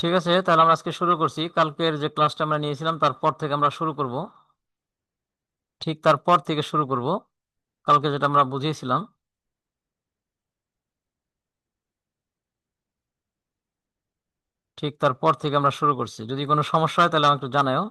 ঠিক আছে, তাহলে আমরা আজকে শুরু করছি। কালকের যে ক্লাসটা আমরা নিয়েছিলাম, তারপর থেকে আমরা শুরু করব। ঠিক তারপর থেকে শুরু করব। কালকে যেটা আমরা বুঝিয়েছিলাম। ঠিক তারপর থেকে আমরা শুরু করছি। যদি কোনো সমস্যা হয়, তাহলে আমাকে একটু জানাও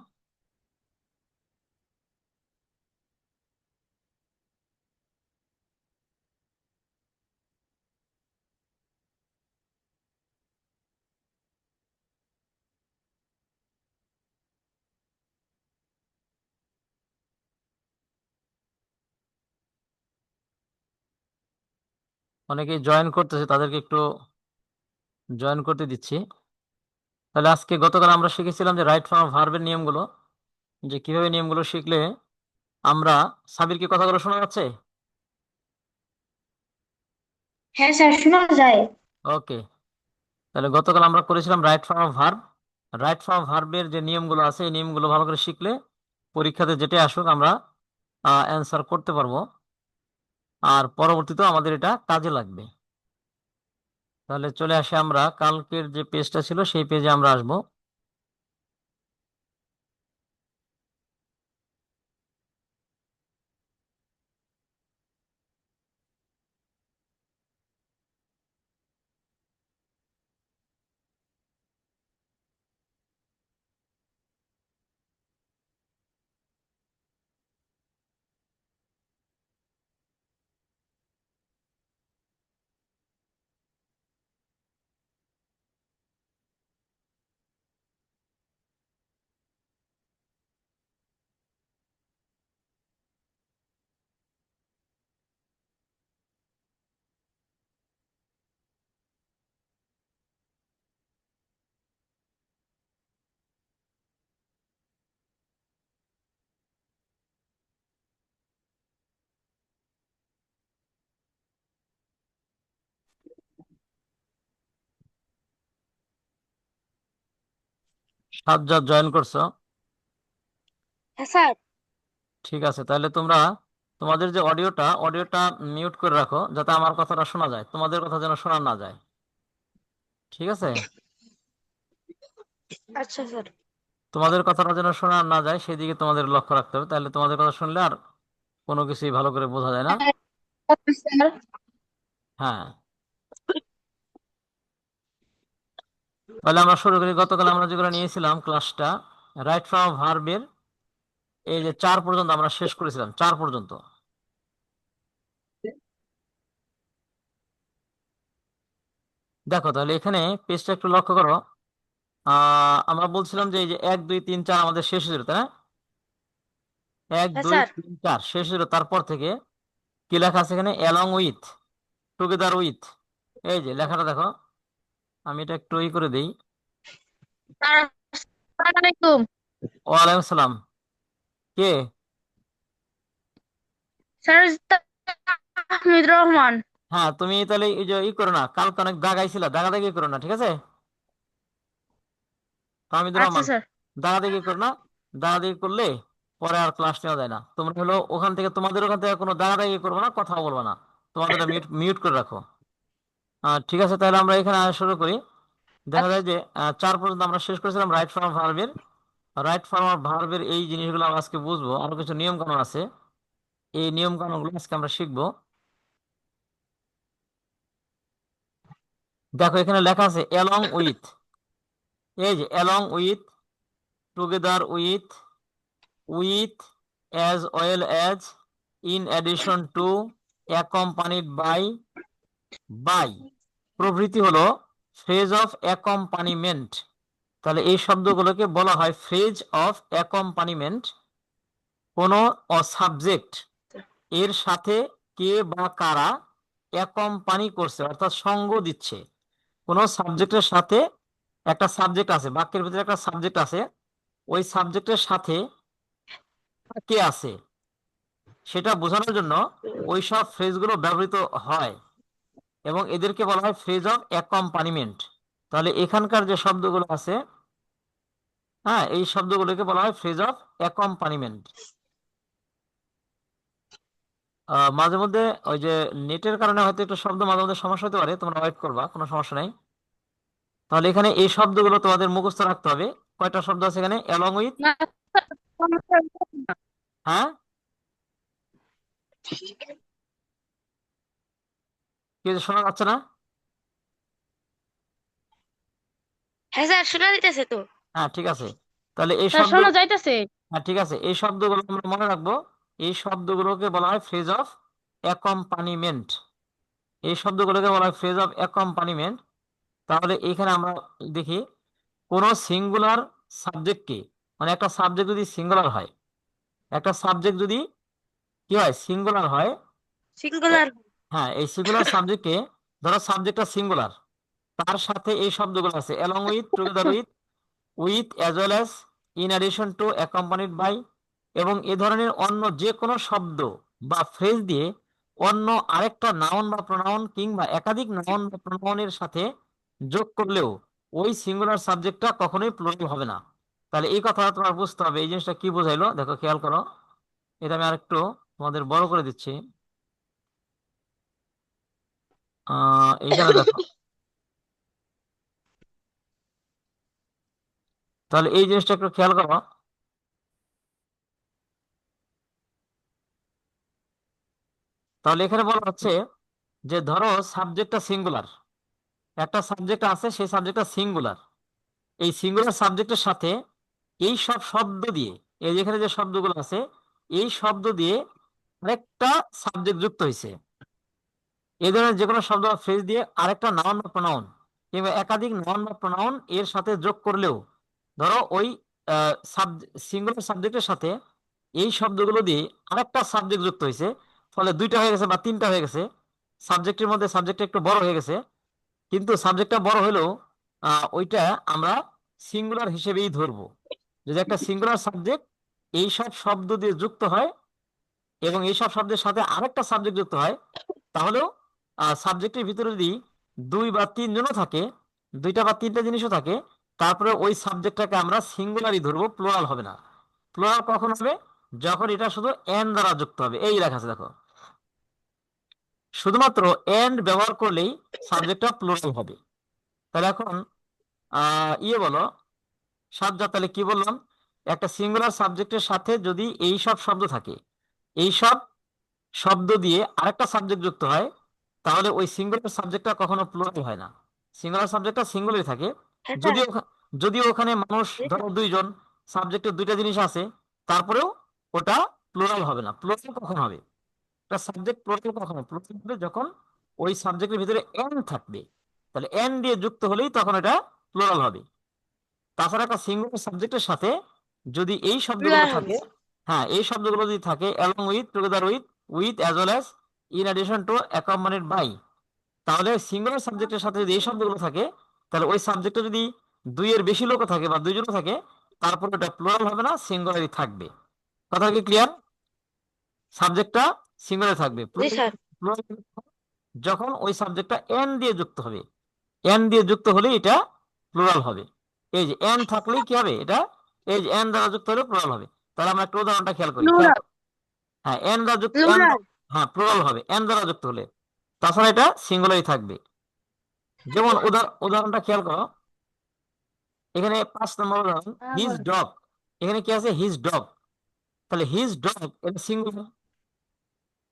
অনেকেই জয়েন করতেছে তাদেরকে একটু জয়েন করতে দিচ্ছি। তাহলে আজকে গতকাল আমরা শিখেছিলাম যে রাইট ফর্ম ভার্বের নিয়মগুলো যে কীভাবে নিয়মগুলো শিখলে আমরা সাবির কি কথাগুলো শোনা যাচ্ছে? হ্যাঁ স্যার শোনা যায়। ওকে। তাহলে গতকাল আমরা করেছিলাম right form of verb right form ভার্বের যে নিয়মগুলো আছে এই নিয়মগুলো ভালো করে শিখলে পরীক্ষাতে যেটাই আসুক আমরা অ্যান্সার করতে পারব। আর পরবর্তীতে আমাদের এটা কাজে লাগবে। তাহলে চলে আসে আমরা, কালকের যে পেজটা ছিল সেই পেজে আমরা আসব। সাজ্জাদ জয়েন করছ? হ্যাঁ স্যার। ঠিক আছে তাহলে তোমরা তোমাদের যে অডিওটা অডিওটা মিউট করে রাখো যাতে আমার কথাটা শোনা যায় তোমাদের কথা যেন শোনা না যায়। ঠিক আছে? আচ্ছা স্যার। তোমাদের কথাটা যেন শোনা না যায় সেদিকে তোমাদের লক্ষ্য রাখতে হবে। তাহলে তোমাদের কথা শুনলে আর কোনো কিছুই ভালো করে বোঝা যায় না। হ্যাঁ। তাহলে আমরা শুরু করি। গতকাল আমরা যেগুলো নিয়েছিলাম ক্লাসটা রাইট ফ্রম ভার্বের এই যে চার পর্যন্ত আমরা শেষ করেছিলাম চার পর্যন্ত। দেখো তাহলে এখানে পেজটা একটু লক্ষ্য করো। আহ আমরা বলছিলাম যে এই যে এক দুই তিন চার আমাদের শেষ হয়েছিল তাই না? এক হ্যাঁ দুই তিন চার শেষ হয়েছিল। তারপর থেকে কি লেখা আছে এখানে? অ্যালং উইথ টুগেদার উইথ এই যে লেখাটা দেখো। আমি এটা একটু ই করে দিই। আলাইকুম ওয়ালাইকুম সালাম। কে? স্যার রহমান। হ্যাঁ তুমি তাহলে এই যে ই করো না কালকে অনেক দাগাইছিলা দাগাদাগি করো না ঠিক আছে? হামিদুর আচ্ছা রহমান স্যার। দাগাদাগি করো না দাগাদাগি করলে পরে আর ক্লাস নেওয়া যায় না। তোমরা হলো ওখান থেকে তোমাদের ওখান থেকে কোনো দাগা দাগি করব না কথা বলব না। তোমাদের মিউট মিউট করে রাখো। ঠিক আছে, তাহলে আমরা এখানে শুরু করি। দেখা যায় যে চার পর্যন্ত আমরা শেষ করেছিলাম রাইট ফর্ম ভার্বের রাইট ফর্ম ভার্বের এই জিনিসগুলো আমরা আজকে বুঝব। আরও কিছু নিয়ম কানুন আছে। এই নিয়ম কানুনগুলো আজকে আমরা শিখব। দেখো, এখানে লেখা আছে অ্যালং উইথ এই যে along with together with with as well as in addition to accompanied by by. প্রভৃতি হলো ফ্রেজ অফ অ্যাকম্পানিমেন্ট। তাহলে এই শব্দগুলোকে বলা হয় ফ্রেজ অফ অ্যাকম্পানিমেন্ট। কোনো সাবজেক্ট এর সাথে কে বা কারা অ্যাকম্পানি করছে, অর্থাৎ সঙ্গ দিচ্ছে। কোনো সাবজেক্টের সাথে একটা সাবজেক্ট আছে, বাক্যের ভিতরে একটা সাবজেক্ট আছে, ওই সাবজেক্টের সাথে কে আছে? সেটা বোঝানোর জন্য ওই সব ফ্রেজগুলো ব্যবহৃত হয়। এবং এদেরকে বলা হয় ফ্রেজ অফ অ্যাকম্পানিমেন্ট। তাহলে এখানকার যে শব্দগুলো আছে হ্যাঁ এই শব্দগুলোকে বলা হয় ফ্রেজ অফ অ্যাকম্পানিমেন্ট। মাঝে মধ্যে ওই যে নেটের কারণে হয়তো একটু শব্দ মাঝে মধ্যে সমস্যা হতে পারে তোমরা ওয়েট করবা কোনো সমস্যা নেই। তাহলে এখানে এই শব্দগুলো তোমাদের মুখস্থ রাখতে হবে। কয়টা শব্দ আছে এখানে? অ্যালং উইথ হ্যাঁ? কিছু শোনা যাচ্ছে না? হ্যাঁ স্যার শোনা দিতেছে তো। হ্যাঁ ঠিক আছে। তাহলে এই স্যার শব্দ শোনা যাইতেছে। হ্যাঁ ঠিক আছে। এই শব্দগুলো আমরা মনে রাখব। এই শব্দগুলোকে বলা হয় ফ্রেজ অফ অ্যাকম্পানিমেন্ট। এই শব্দগুলোকে বলা হয় ফ্রেজ অফ অ্যাকম্পানিমেন্ট। তাহলে এখানে আমরা দেখি কোন সিঙ্গুলার সাবজেক্টকে মানে একটা সাবজেক্ট যদি সিঙ্গুলার হয় একটা সাবজেক্ট যদি কি হয় সিঙ্গুলার হয় সিঙ্গুলার। হ্যাঁ এই সিঙ্গুলার সাবজেক্টকে ধরো সাবজেক্টটা সিঙ্গুলার তার সাথে এই শব্দগুলো আছে along with together with with as well as in addition to accompanied by এবং এ ধরনের অন্য যে কোনো শব্দ বা ফ্রেজ দিয়ে অন্য আরেকটা নাউন বা প্রোনাউন কিংবা একাধিক নাউন বা প্রোনাউনের সাথে যোগ করলেও ওই সিঙ্গুলার সাবজেক্টটা কখনোই প্লুরাল হবে না। তাহলে এই কথাটা তোমার বুঝতে হবে, এই জিনিসটা কি বোঝাইলো? দেখো, খেয়াল করো। এটা আমি আরেকটু তোমাদের বড় করে দিচ্ছি। এইখানে দেখো তাহলে এই জিনিসটা একটু খেয়াল করো তাহলে এখানে বলা হচ্ছে যে ধরো সাবজেক্টটা সিঙ্গুলার একটা সাবজেক্ট আছে, সেই সাবজেক্টটা সিঙ্গুলার এই সিঙ্গুলার সাবজেক্টের সাথে এই সব শব্দ দিয়ে, এই যেখানে যে শব্দগুলো আছে, এই শব্দ দিয়ে আরেকটা সাবজেক্ট যুক্ত হয়েছে। এই ধরনের যে কোনো শব্দ বা ফ্রেজ দিয়ে আরেকটা নাউন বা প্রোনাউন কিংবা একাধিক নাউন বা প্রোনাউন এর সাথে যোগ করলেও, ধরো ওই সিঙ্গুলার সাবজেক্টের সাথে এই শব্দগুলো দিয়ে আরেকটা সাবজেক্ট যুক্ত হয়েছে, ফলে দুইটা হয়ে গেছে বা তিনটা হয়ে গেছে সাবজেক্টের মধ্যে সাবজেক্টটা একটু বড় হয়ে গেছে, কিন্তু সাবজেক্টটা বড় হলেও ওইটা আমরা সিঙ্গুলার হিসেবেই ধরবো। যদি একটা সিঙ্গুলার সাবজেক্ট এই সব শব্দ দিয়ে যুক্ত হয় এবং এই সব শব্দের সাথে আরেকটা সাবজেক্ট যুক্ত হয়, তাহলেও সাবজেক্টের ভিতরে যদি দুই বা তিনজনও থাকে, দুইটা বা তিনটা জিনিসও থাকে, তারপরে ওই সাবজেক্টটাকে আমরা সিঙ্গুলারই ধরবো প্লুরাল হবে না। প্লুরাল কখন হবে? যখন এটা শুধু এন দ্বারা যুক্ত হবে। এই লেখা আছে, দেখো। শুধুমাত্র এন্ড ব্যবহার করলেই সাবজেক্টটা প্লুরাল হবে। তাহলে এখন ইয়ে বলো। সাজ্জা তাহলে কি বললাম? একটা সিঙ্গুলার সাবজেক্টের সাথে যদি এই সব শব্দ থাকে, এই সব শব্দ দিয়ে আরেকটা সাবজেক্ট যুক্ত হয় তাহলে ওই সিঙ্গুলার সাবজেক্টটা কখনো প্লুরাল হয় না। সিঙ্গুলার সাবজেক্টটা সিঙ্গুলারই থাকে। যদিও ওখা- যদিও ওখানে মানুষ ধরো দুইজন সাবজেক্টের দুইটা জিনিস আছে তারপরেও ওটা প্লুরাল হবে না। প্লুরাল কখন হবে? একটা সাবজেক্ট প্লুরাল কখন হবে? প্লুরাল হবে যখন ওই সাবজেক্টের ভিতরে এন থাকবে। তাহলে এন দিয়ে যুক্ত হলেই তখন এটা প্লুরাল হবে। তাছাড়া একটা সিঙ্গুলার সাবজেক্টের সাথে যদি এই শব্দগুলো থাকে হ্যাঁ এই শব্দগুলো যদি থাকে along with together with with as well as in addition to accompanied by তাহলে সিঙ্গুলার সাবজেক্টের সাথে যদি এই শব্দগুলো থাকে তাহলে ওই সাবজেক্টে যদি দুইয়ের বেশি লোক থাকে বা দুইজনও থাকে তারপরে ওটা প্লুরাল হবে না সিঙ্গুলারই থাকবে। কথা কি ক্লিয়ার সাবজেক্টটা সিঙ্গুলার থাকবে। যখন ওই সাবজেক্টটা এন দিয়ে যুক্ত হবে এন দিয়ে যুক্ত হলে এটা প্লুরাল হবে। এই যে এন থাকলেই কি হবে এটা? এই যে এন দ্বারা যুক্ত হলে প্লুরাল হবে। তাহলে আমরা একটা উদাহরণটা খেয়াল করি। হ্যাঁ এন দ্বারা যুক্ত হ্যাঁ প্লুরাল হবে এন দ্বারা যুক্ত হলে। তাছাড়া এটা সিঙ্গুলারই থাকবে। যেমন উদাহরণটা খেয়াল করো। এখানে পাঁচ নম্বর উদাহরণ হ্যাঁ, হিজ ডগ এখানে কি আছে? হিজ ডগ তাহলে হিজ ডগ এটা সিঙ্গুলার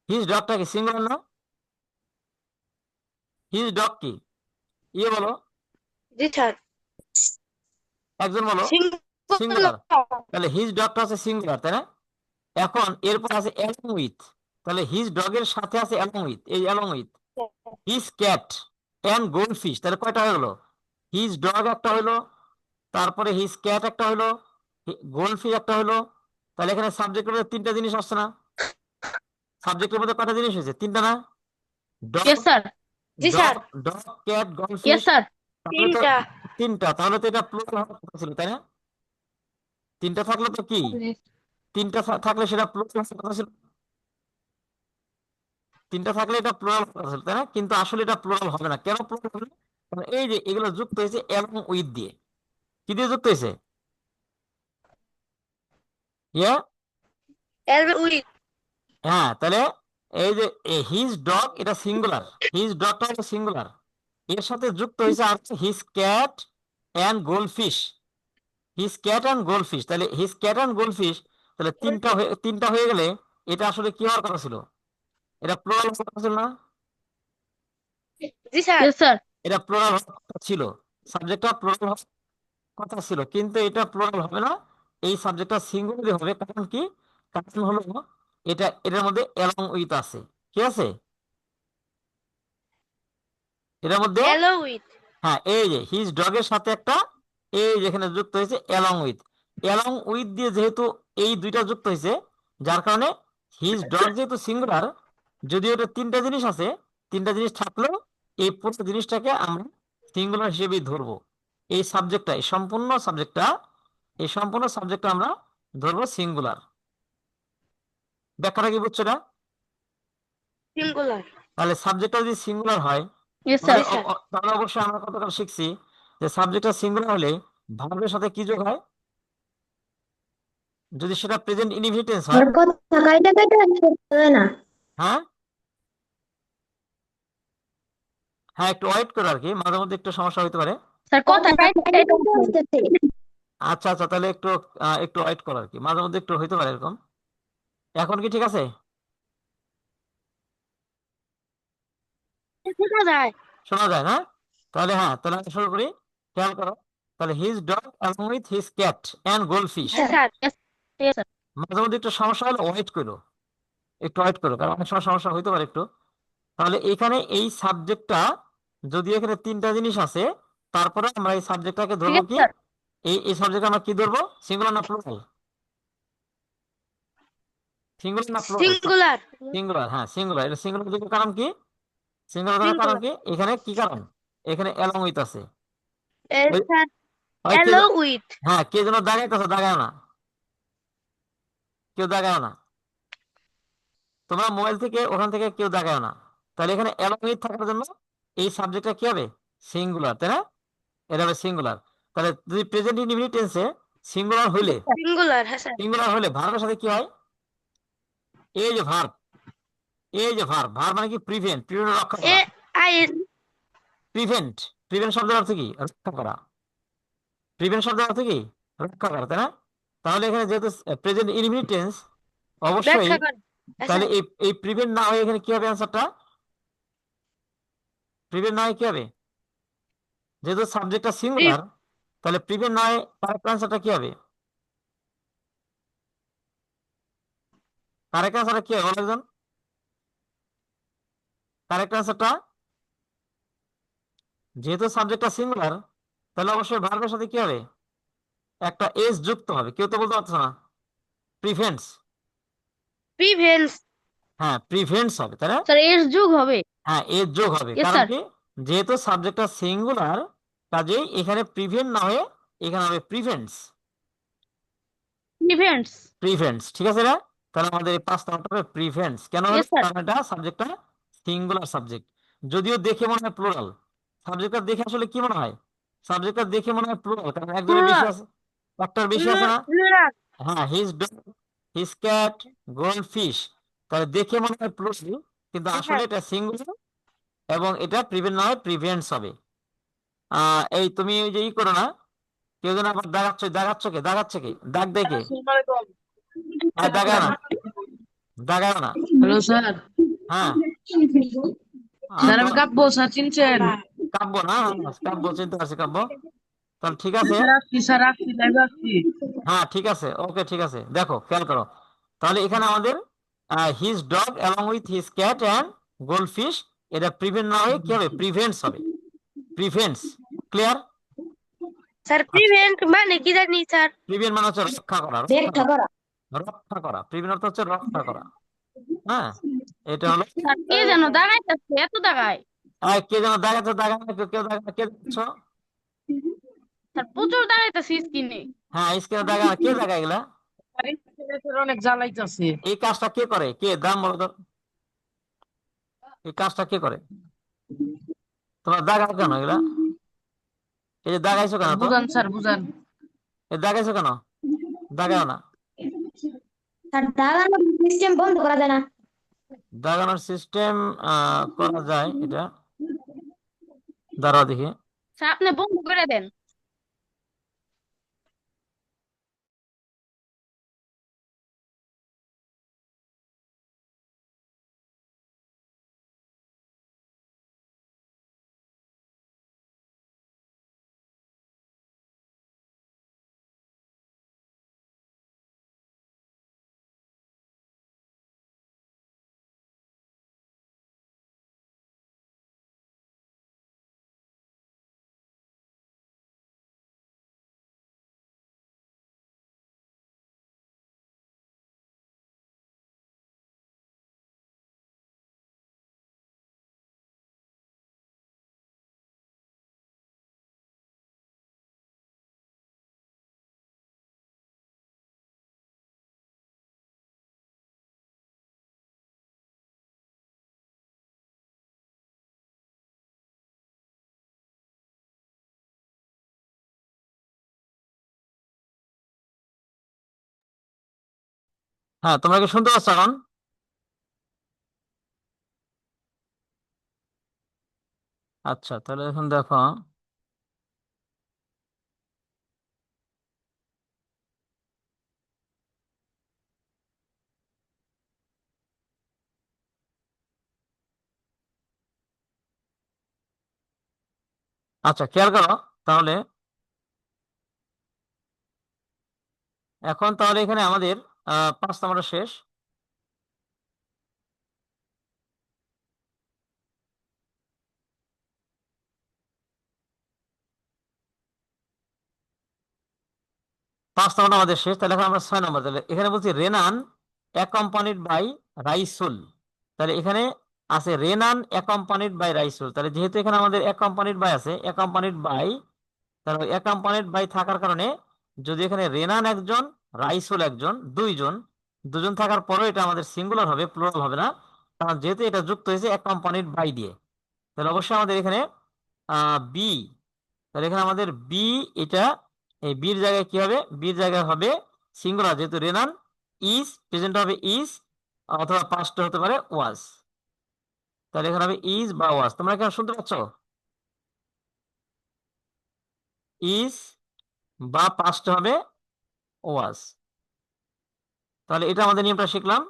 হিজ ডগটা কি সিঙ্গুলার না? হিজ ডগ কি? ইয়ে বলো। জি স্যার। একজন বলো। সিঙ্গুলার তাহলে হিজ ডগটা আছে সিঙ্গুলার তাই না? এখন এরপর আছে অ্যালং উইথ তাহলে হিজ ডগের সাথে আছে অ্যালং উইথ এই along with his cat and goldfish তাহলে কয়টা হয়ে গেলো হিজ ডগ একটা হইল তারপরে হিজ ক্যাট একটা হইল গোল্ড ফিশ একটা হইল তাহলে এখানে সাবজেক্টের মধ্যে তিনটা জিনিস আসছে না? সাবজেক্টের মধ্যে কয়টা জিনিস হয়েছে? তিনটা না? ডগ ইয়েস স্যার জি sir dog cat gold yes fish sir তিনটা। তিনটা তাহলে তো এটা প্লুরাল হওয়ার কথা ছিল তাই না? তিনটা থাকলে তো কি? তিনটা থাকলে সেটা প্লুরাল হওয়ার কথা ছিল। তিনটা থাকলে এটা প্লুরাল কথা তাই না? কিন্তু আসলে এটা প্লুরাল হবে না। কেন প্লুরাল হবে না? এই যে এগুলো যুক্ত হয়েছে এবং উইথ দিয়ে। কি দিয়ে যুক্ত হয়েছে? ইয়া? হ্যাঁ তাহলে এই যে হিজ ডগ এটা সিঙ্গুলার হিজ ডগটা হলো সিঙ্গুলার এর সাথে যুক্ত হয়েছে আর his cat and goldfish his cat and goldfish তাহলে হিজ ক্যাট অ্যান্ড গোল্ডফিশ তাহলে তিনটা হয়ে তিনটা হয়ে গেলে এটা আসলে কি হওয়ার কথা ছিল? এটা প্লুরাল কথা ছিল না? জি স্যার। Yes, sir. এটা প্লুরাল ছিল। সাবজেক্টটা প্লুরাল কথা ছিল কিন্তু এটা প্লুরাল হবে না। এই সাবজেক্টটা সিঙ্গুলারই হবে কারণ কি? কারণ হলো এটা এটার মধ্যে অ্যালং উইথ আছে। ঠিক আছে? এটার মধ্যে এলো উইথ হ্যাঁ এই যে হিজ ডগের সাথে একটা এই যেখানে যুক্ত হয়েছে অ্যালং উইথ অ্যালং উইথ দিয়ে যেহেতু এই দুইটা যুক্ত হয়েছে যার কারণে হিজ ডগ যেহেতু সিঙ্গুলার যদিও এটা তিনটা জিনিস আছে তিনটা জিনিস থাকলেও এই পুরো জিনিসটাকে আমরা সিঙ্গুলার হিসেবেই ধরবো। এই সাবজেক্টটা এই সম্পূর্ণ সাবজেক্টটা এই সম্পূর্ণ সাবজেক্টটা আমরা ধরবো সিঙ্গুলার ব্যাখ্যাটা কি বুঝছ না সিঙ্গুলার তাহলে সাবজেক্টটা যদি সিঙ্গুলার হয় তাহলে অবশ্যই আমরা কতটা শিখছি যে সাবজেক্টটা সিঙ্গুলার হলে ভার্বের সাথে কি যোগ হয়? যদি সেটা প্রেজেন্ট ইনডিফিনিট হয় না। হ্যাঁ? হ্যাঁ একটু ওয়েট করো আর কি মাঝে মধ্যে একটু সমস্যা হতে পারে। Sir, কথা আচ্ছা আচ্ছা তাহলে একটু একটু ওয়েট করো আর কি মাঝে মধ্যে একটু হইতে পারে এরকম। এখন কি ঠিক আছে? শোনা যায়। শোনা যায় না? তাহলে হ্যাঁ তাহলে শুরু করি। খেয়াল করো তাহলে his dog along with his cat and goldfish হ্যাঁ স্যার মাঝে মধ্যে একটু সমস্যা হলে ওয়েট করো। একটু ওয়েট করো কারণ অনেক সময় সমস্যা হইতে পারে একটু। তাহলে এখানে এই সাবজেক্টটা যদি এখানে তিনটা জিনিস আছে তারপরে আমরা এই সাবজেক্টটাকে ধরবো কি? এই এই সাবজেক্ট আমরা কি ধরবো? সিঙ্গুলার না প্লুরাল সিঙ্গুলার না প্লুরাল সিঙ্গুলার সিঙ্গুলার হ্যাঁ সিঙ্গুলার এটা সিঙ্গুলার যুগের কারণ কি? সিঙ্গুলার ধরার কারণ কি? এখানে কি কারণ? এখানে অ্যালং উইথ আছে। হয় হ্যাঁ কে যেন দাগাইতেছে দাগায় না। কেউ দাগায় না। তোমরা মোবাইল থেকে ওখান থেকে কেউ দাগায় না। তাহলে এখানে অ্যালং উইথ থাকার জন্য এই সাবজেক্টটা কি হবে? সিঙ্গুলার তাই না? এটা হবে সিঙ্গুলার তাহলে যদি প্রেজেন্ট ইনডিফিনিট টেন্সে সিঙ্গুলার হইলে সিঙ্গুলার হ্যাঁ স্যার সিঙ্গুলার হলে ভার্বের সাথে কি হয়? এই যে ভার্ব এই যে ভার্ব ভার্ব মানে কি? প্রিভেন্ট প্রিভেন্ট রক্ষা এ করা আই প্রিভেন্ট প্রিভেন্ট শব্দের অর্থ কি? রক্ষা করা। প্রিভেন্ট শব্দের অর্থ কি? রক্ষা করা তাই না? তাহলে এখানে যেহেতু প্রেজেন্ট ইনডিফিনিট টেন্স অবশ্যই তাহলে স্যার এই এই প্রিভেন্ট না হয়ে এখানে কি হবে অ্যান্সারটা প্রিভেন্ট না হয়ে কি হবে? যেহেতু সাবজেক্টটা সিঙ্গুলার তাহলে প্রিভেন্ট না হয়ে কারেক্ট অ্যান্সারটা কি হবে? কারেক্ট অ্যান্সারটা কি হবে একজন? কারেক্ট অ্যান্সারটা যেহেতু সাবজেক্টটা সিঙ্গুলার তাহলে অবশ্যই ভার্বের সাথে কি হবে? একটা এস যুক্ত হবে। কেউ তো বলতে পারছ না। প্রিভেন্টস প্রিভেন্স হ্যাঁ প্রিভেন্টস হবে তাই না? Sir, এর যুগ হবে। হ্যাঁ এর যোগ হবে। Yes, কারণ sir. কি? যেহেতু সাবজেক্টটা সিঙ্গুলার কাজেই এখানে প্রিভেন্ট না হয়ে এখানে হবে প্রিভেন্টস Events. প্রিভেন্টস ঠিক আছে না? তাহলে আমাদের এই পাঁচ নাম্বারটা হবে প্রিভেন্টস কেন হবে Yes, sir. কারণ এটা সাবজেক্টটা সিঙ্গুলার সাবজেক্ট যদিও দেখে মনে হয় প্লুরাল সাবজেক্টটা দেখে আসলে কি মনে হয়? সাবজেক্টটা দেখে মনে হয় প্লুরাল কারণ একজনের বেশি Plural. আছে একটার বেশি আছে না? হ্যাঁ his dog his cat gold fish তাহলে দেখে মনে হয় প্লুরাল কিন্তু হ্যাঁ। আসলে এটা সিঙ্গুলার এবং এটা প্রিভেন্ট না হয় প্রিভেন্টস হবে। এই তুমি ওই যে ই করো না কেউ যেন আবার দাগাচ্ছ দাগাচ্ছ কে? দাগাচ্ছে কে? দাগ দেয় কে? আর দাগায় না। দাগায় না। হ্যালো স্যার হ্যাঁ। স্যার আমি কাব্য স্যার চিনছেন কাব্য না কাব্য চিনতে পারছি কাব্য। তাহলে ঠিক আছে। হ্যাঁ ঠিক আছে। ওকে ঠিক আছে। দেখো খেয়াল করো। তাহলে এখানে আমাদের his dog along with his cat and gold fish এটা প্রিভেন্ট না হয়ে কি হবে? প্রিভেন্টস হবে। প্রিভেন্টস ক্লিয়ার স্যার প্রিভেন্ট মানে কি জানি স্যার প্রিভেন্ট মানে হচ্ছে রক্ষা করা রক্ষা করা। রক্ষা করা। প্রিভেন্ট অর্থ হচ্ছে রক্ষা করা। হ্যাঁ এটা হলো কে যেন দাগাইতেছে এত আর কে যেন কেউ কে দেখছ? স্যার প্রচুর দাগাইতেছে স্ক্রিনে হ্যাঁ স্ক্রিনে দেখানো কে দেখা এগুলা? স্যার অনেক জ্বালাইতেছে। এই কাজটা কে করে? কে? দাম বলো তো। এই কাজটা কে করে? তোমরা দাগাও কেন এগুলা? এই যে দাগাইছো কেন বুঝান স্যার বুঝান। এই দাগাইছো কেন? দাগাও না। তার দাগানোর সিস্টেম বন্ধ করা যায় না। দাগানোর সিস্টেম করা যায় এটা। দাঁড়াও দেখি। স্যার আপনি বন্ধ করে দেন। হ্যাঁ তোমরা কি শুনতে পাচ্ছ এখন? আচ্ছা তাহলে এখন দেখো। আচ্ছা খেয়াল করো, তাহলে এখন তাহলে এখানে আমাদের পাঁচ নাম্বারটা শেষ। পাঁচ নম্বর আমাদের শেষ, তাহলে এখন আমরা ছয় নম্বর, তাহলে এখানে বলছি রেনান অ্যাকম্পানিড বাই রাইসুল। তাহলে এখানে আছে রেনান অ্যাকম্পানিড বাই রাইসুল। তাহলে যেহেতু এখানে আমাদের অ্যাকম্পানিড বাই আছে অ্যাকম্পানিড বাই তাহলে অ্যাকম্পানিড বাই থাকার কারণে যদি এখানে রেনান একজন রাইসুল একজন, দুইজন, দুজন থাকার পরেও এটা আমাদের সিঙ্গুলার হবে প্লুরাল হবে না। কারণ যেহেতু এটা যুক্ত হয়েছে এক কোম্পানির বাই দিয়ে। তাহলে অবশ্যই আমাদের এখানে বি তাহলে এখানে আমাদের বি এটা, এই বির জায়গায় কি হবে? বির জায়গায় হবে সিঙ্গুলার যেহেতু রেনান ইজ প্রেজেন্ট হবে ইজ অথবা পাস্ট হতে পারে ওয়াজ তাহলে এখানে হবে ইজ বা ওয়াজ তোমরা কি শুনতে পাচ্ছ? ইজ বা পাস্ট হবে ওয়াজ তাহলে এটা আমাদের নিয়মটা শিখলাম।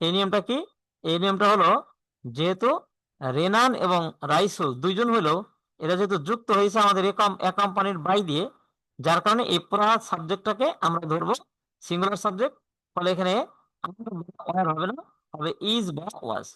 এই নিয়মটা কি? এই নিয়মটা হলো যেহেতু রেনান এবং রাইসুল দুইজন হলো এরা যেহেতু যুক্ত হয়েছে আমাদের কোম্পানির বাই দিয়ে, যার কারণে এই পুরা সাবজেক্টটাকে আমরা ধরবো সিঙ্গুলার সাবজেক্ট। ফলে এখানে হবে না, হবে ইজ বা ওয়াজ।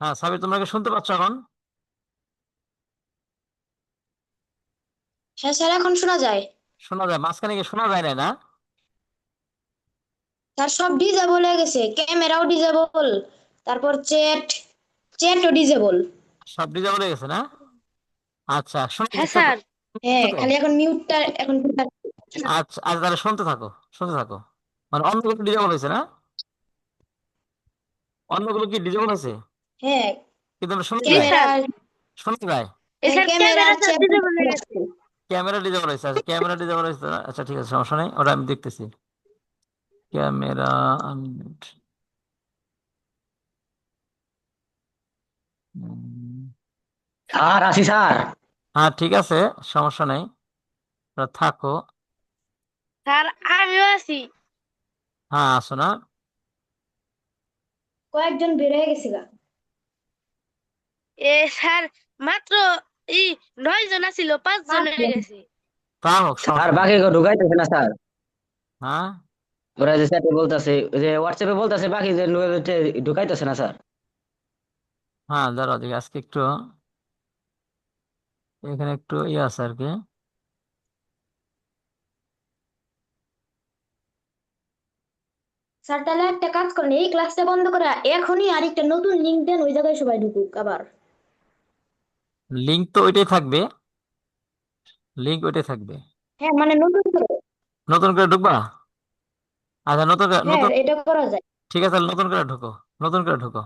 হ্যাঁ সাবির তোমরা কি শুনতে পাচ্ছ এখন? হ্যাঁ স্যার এখন শোনা যায়। শোনা যায় মাঝখানে কি শোনা যায় না না? স্যার সব ডিজেবল হয়ে গেছে। ক্যামেরাও ডিজেবল তারপর চ্যাট চ্যাটও ডিজেবল সব ডিজেবল হয়ে গেছে না? আচ্ছা শোনা হ্যাঁ স্যার। হ্যাঁ। খালি এখন মিউটটা এখন আচ্ছা আচ্ছা তাহলে শুনতে থাকো শুনতে থাকো। মানে অন্যগুলো ডিজেবল হয়েছে না? অন্যগুলো কি ডিজেবল হয়েছে? হ্যাঁ। কিন্তু আমরা যায় শোনা যায় ক্যামেরা ক্যামেরা স্যার ডিজেবল হয়ে গেছে ক্যামেরা ডিজেবল হয়েছে আচ্ছা ক্যামেরা ডিজেবল হয়েছে আচ্ছা ঠিক আছে সমস্যা নেই ওটা আমি দেখতেছি। ক্যামেরা স্যার আসি স্যার। হ্যাঁ ঠিক আছে সমস্যা নেই ওটা থাকো। স্যার আমিও আছি। হ্যাঁ আসো না। কয়েকজন বের হয়ে গেছে গা। এ স্যার মাত্র এই নয় জন ছিল পাঁচ জন হয়ে গেছে। তা হোক স্যার বাকি কেউ ঢুকাইতেছে না স্যার। হ্যাঁ? ওরা যে চ্যাটে বলতেছে যে হোয়াটসঅ্যাপে বলতেছে বাকি যে ঢুকাইতেছে না স্যার। হ্যাঁ দাঁড়াও দেখি আজকে একটু এখানে একটু ইয়ে আছে আর কি। স্যার তাহলে একটা কাজ করেন এই ক্লাসটা বন্ধ করে এখনই আরেকটা নতুন লিংক দেন ওই জায়গায় সবাই ঢুকুক আবার। লিঙ্ক তো ওইটাই থাকবে। লিঙ্ক ওইটাই থাকবে। হ্যাঁ মানে নতুন করে। নতুন করে ঢুকবা? আচ্ছা নতুন করে হ্যাঁ নতুন এটা করা যায়। ঠিক আছে নতুন করে ঢুকো নতুন করে ঢুকো।